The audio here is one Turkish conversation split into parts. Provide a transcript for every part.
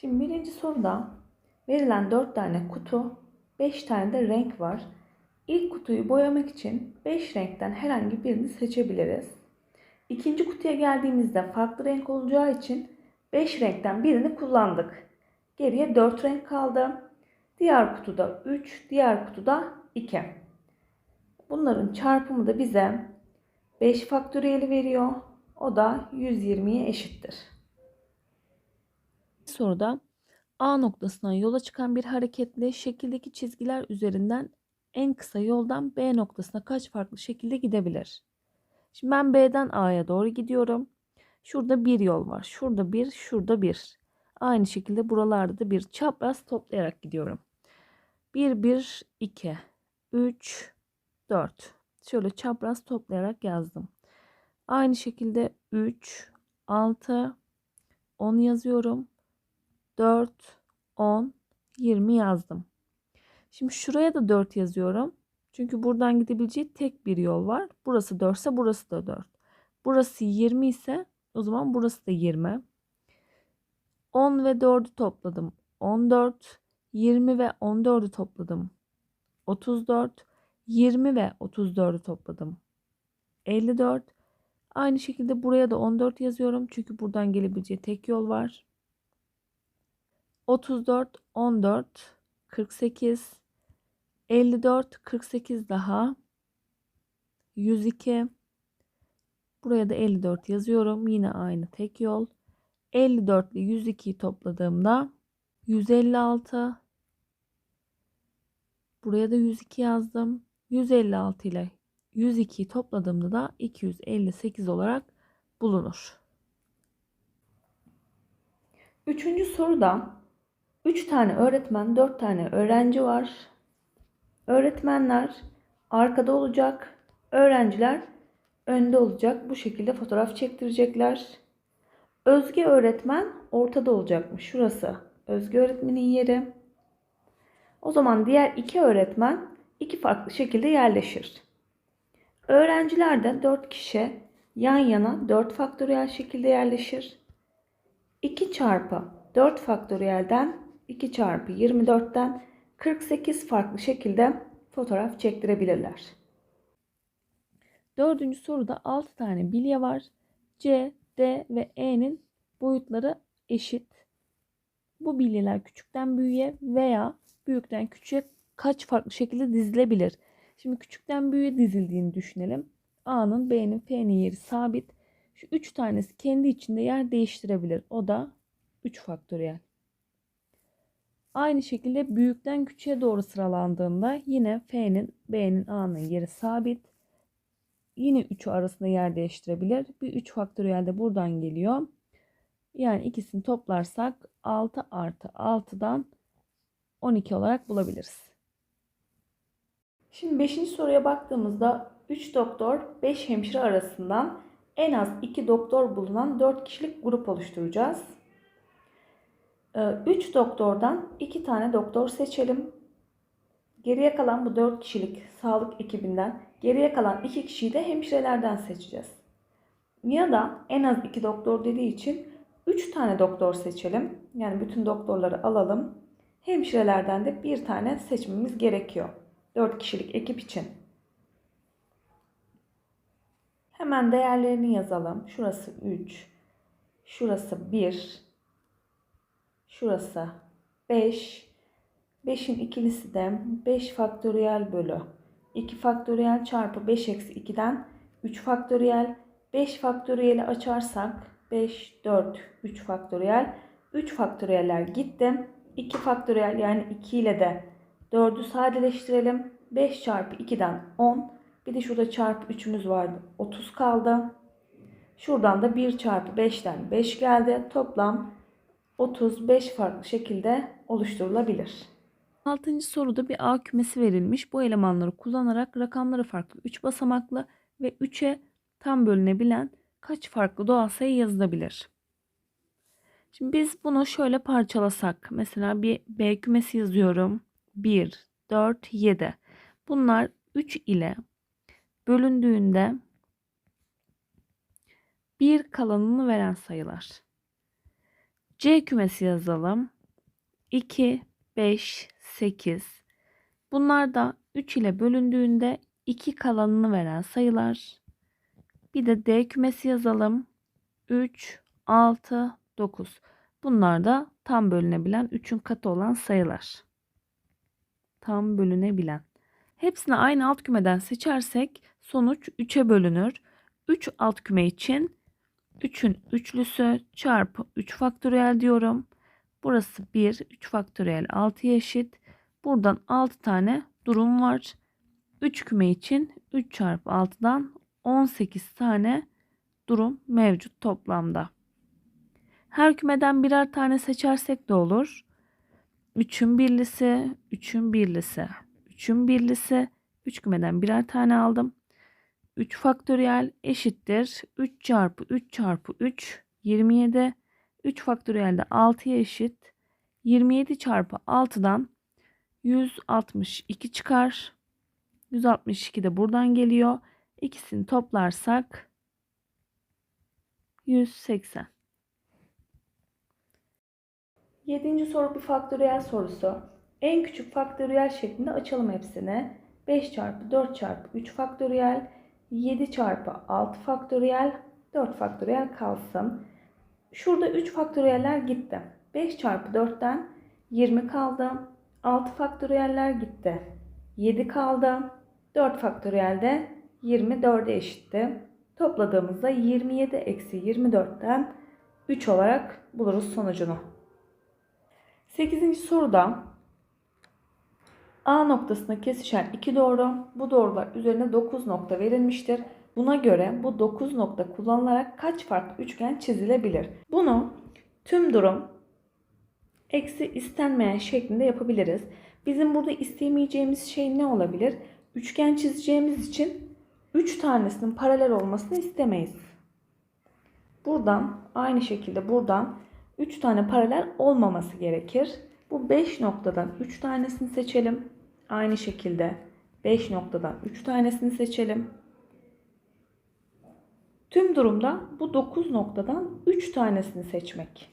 Şimdi birinci soruda verilen 4 tane kutu, 5 tane de renk var. İlk kutuyu boyamak için 5 renkten herhangi birini seçebiliriz. İkinci kutuya geldiğimizde farklı renk olacağı için 5 renkten birini kullandık. Geriye 4 renk kaldı. Diğer kutuda 3, diğer kutuda 2. Bunların çarpımı da bize 5 faktöriyeli veriyor. O da 120'ye eşittir. Soruda A noktasından yola çıkan bir hareketle şekildeki çizgiler üzerinden en kısa yoldan B noktasına kaç farklı şekilde gidebilir? Şimdi ben B'den A'ya doğru gidiyorum. Şurada bir yol var. Şurada bir, şurada bir. Aynı şekilde buralarda da bir çapraz toplayarak gidiyorum. 1, 1, 2, 3, 4. Şöyle çapraz toplayarak yazdım. Aynı şekilde 3, 6, 10 yazıyorum. 4, 10, 20 yazdım. Şimdi şuraya da 4 yazıyorum. Çünkü buradan gidebileceği tek bir yol var. Burası 4 ise burası da 4. Burası 20 ise o zaman burası da 20. 10 ve 4'ü topladım. 14, 20 ve 14'ü topladım. 34, 20 ve 34'ü topladım. 54. Aynı şekilde buraya da 14 yazıyorum. Çünkü buradan gelebileceği tek yol var. 34, 14, 48, 54, 48 daha. 102. Buraya da 54 yazıyorum. Yine aynı tek yol. 54 ile 102'yi topladığımda 156. Buraya da 102 yazdım. 156 ile 102'yi topladığımda da 258 olarak bulunur. Üçüncü soruda 3 tane öğretmen, 4 tane öğrenci var. Öğretmenler arkada olacak, öğrenciler önde olacak. Bu şekilde fotoğraf çektirecekler. Özge öğretmen ortada olacakmış. Şurası Özge öğretmenin yeri. O zaman diğer iki öğretmen iki farklı şekilde yerleşir. Öğrenciler de 4 kişi yan yana 4 faktöriyel şekilde yerleşir. 2 çarpı 4 faktöriyelden 2 çarpı 24'ten 48 farklı şekilde fotoğraf çektirebilirler. Dördüncü soruda 6 tane bilye var. C, D ve E'nin boyutları eşit. Bu bilyeler küçükten büyüğe veya büyükten küçüğe kaç farklı şekilde dizilebilir? Şimdi küçükten büyüğe dizildiğini düşünelim. A'nın, B'nin, F'nin yeri sabit. Şu 3 tanesi kendi içinde yer değiştirebilir. O da 3 faktöriyel. Aynı şekilde büyükten küçüğe doğru sıralandığında yine F'nin, B'nin, A'nın yeri sabit. Yine 3'ü arasında yer değiştirebilir. Bir 3 faktöriyel de buradan geliyor. Yani ikisini toplarsak 6 artı 6'dan 12 olarak bulabiliriz. Şimdi 5. soruya baktığımızda 3 doktor 5 hemşire arasından en az 2 doktor bulunan 4 kişilik grup oluşturacağız. 3 doktordan 2 tane doktor seçelim. Geriye kalan bu 4 kişilik sağlık ekibinden geriye kalan 2 kişiyi de hemşirelerden seçeceğiz. Ya da en az 2 doktor dediği için 3 tane doktor seçelim. Yani bütün doktorları alalım. Hemşirelerden de bir tane seçmemiz gerekiyor. 4 kişilik ekip için. Hemen değerlerini yazalım. Şurası 3. Şurası 1. Şurası 5. 5'in ikilisi de 5 faktöriyel bölü 2 faktöriyel çarpı 5 eksi 2'den 3 faktöriyel 5 faktöriyeli açarsak 5, 4, 3 faktöriyel 3 faktöriyeller gitti. 2 faktöriyel yani 2 ile de 4'ü sadeleştirelim. 5 çarpı 2'den 10. Bir de şurada çarpı 3'ümüz vardı. 30 kaldı. Şuradan da 1 çarpı 5'ten 5 geldi. Toplam 35 farklı şekilde oluşturulabilir. 6. soruda bir A kümesi verilmiş. Bu elemanları kullanarak rakamları farklı 3 basamaklı ve 3'e tam bölünebilen kaç farklı doğal sayı yazılabilir? Şimdi biz bunu şöyle parçalasak. Mesela bir B kümesi yazıyorum. 1, 4, 7. Bunlar 3 ile bölündüğünde bir kalanını veren sayılar. C kümesi yazalım. 2, 5, 8. Bunlar da 3 ile bölündüğünde 2 kalanını veren sayılar. Bir de D kümesi yazalım. 3, 6, 9. Bunlar da tam bölünebilen 3'ün katı olan sayılar. Tam bölünebilen. Hepsini aynı alt kümeden seçersek sonuç 3'e bölünür. 3 alt küme için 3'ün üçlüsü çarpı 3 faktöriyel diyorum. Burası 1, 3 faktöriyel 6'ya eşit. Buradan 6 tane durum var. 3 küme için 3 çarpı 6'dan 18 tane durum mevcut toplamda. Her kümeden birer tane seçersek de olur. 3'ün birlisi, 3'ün birlisi, 3'ün birlisi, 3 kümeden birer tane aldım. 3 faktöriyel eşittir. 3 çarpı 3 çarpı 3 27. 3 faktöriyel de 6'ya eşit. 27 çarpı 6'dan 162 çıkar. 162 de buradan geliyor. İkisini toplarsak 180. Yedinci soru bir faktöriyel sorusu. En küçük faktöriyel şeklinde açalım hepsini. 5 çarpı 4 çarpı 3 faktöriyel, 7 çarpı 6 faktöriyel, 4 faktöriyel kalsın. Şurada 3 faktöriyeller gitti. 5 çarpı 4'ten 20 kaldı. 6 faktöriyeller gitti. 7 kaldı. 4 faktöriyel de 24'e eşitti. Topladığımızda 27 eksi 24'ten 3 olarak buluruz sonucunu. 8. soruda A noktasına kesişen iki doğru, bu doğrular üzerine 9 nokta verilmiştir. Buna göre bu 9 nokta kullanılarak kaç farklı üçgen çizilebilir? Bunu tüm durum eksi istenmeyen şeklinde yapabiliriz. Bizim burada istemeyeceğimiz şey ne olabilir? Üçgen çizeceğimiz için 3 tanesinin paralel olmasını istemeyiz. Buradan aynı şekilde buradan 3 tane paralel olmaması gerekir. Bu 5 noktadan 3 tanesini seçelim. Aynı şekilde 5 noktadan 3 tanesini seçelim. Tüm durumda bu 9 noktadan 3 tanesini seçmek.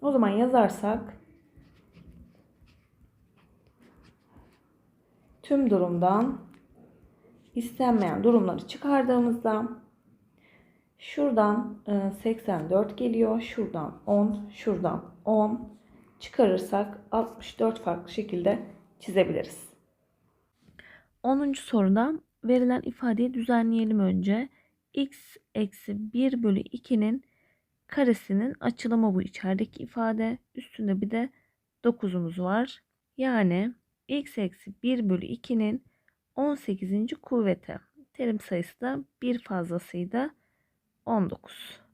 O zaman yazarsak tüm durumdan istenmeyen durumları çıkardığımızda şuradan e, 84 geliyor. Şuradan 10, şuradan 10 çıkarırsak 64 farklı şekilde çizebiliriz. 10. soruda verilen ifadeyi düzenleyelim önce. x eksi 1 bölü 2'nin karesinin açılımı bu içerideki ifade. Üstünde bir de 9'umuz var. Yani x eksi 1 bölü 2'nin 18. kuvveti. Terim sayısı da bir fazlasıydı. 19.